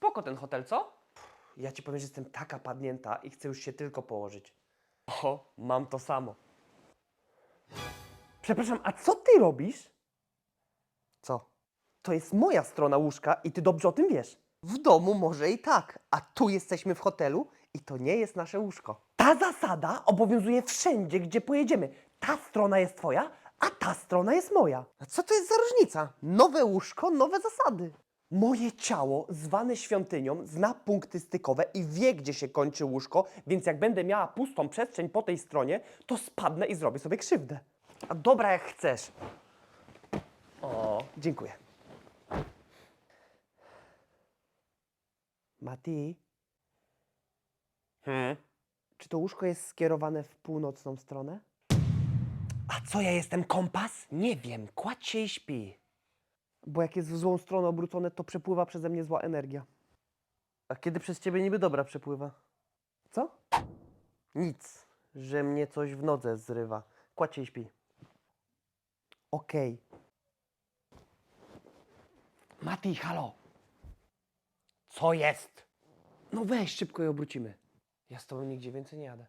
Spoko ten hotel, co? Ja ci powiem, że jestem taka padnięta i chcę już się tylko położyć. O, mam to samo. Przepraszam, a co ty robisz? Co? To jest moja strona łóżka i ty dobrze o tym wiesz. W domu może i tak, a tu jesteśmy w hotelu i to nie jest nasze łóżko. Ta zasada obowiązuje wszędzie, gdzie pojedziemy. Ta strona jest twoja, a ta strona jest moja. A co to jest za różnica? Nowe łóżko, nowe zasady. Moje ciało, zwane świątynią, zna punkty stykowe i wie, gdzie się kończy łóżko, więc jak będę miała pustą przestrzeń po tej stronie, to spadnę i zrobię sobie krzywdę. A dobra, jak chcesz. O, dziękuję. Mati, Hmm? czy to łóżko jest skierowane w północną stronę? A co ja jestem kompas? Nie wiem, kładź się i śpi. Bo jak jest w złą stronę obrócone, to przepływa przeze mnie zła energia. A kiedy przez ciebie niby dobra przepływa? Co? Nic, że mnie coś w nodze zrywa. Kładź się i śpi. Okej. Mati, halo. Co jest? No weź, szybko je obrócimy. Ja z tobą nigdzie więcej nie jadę.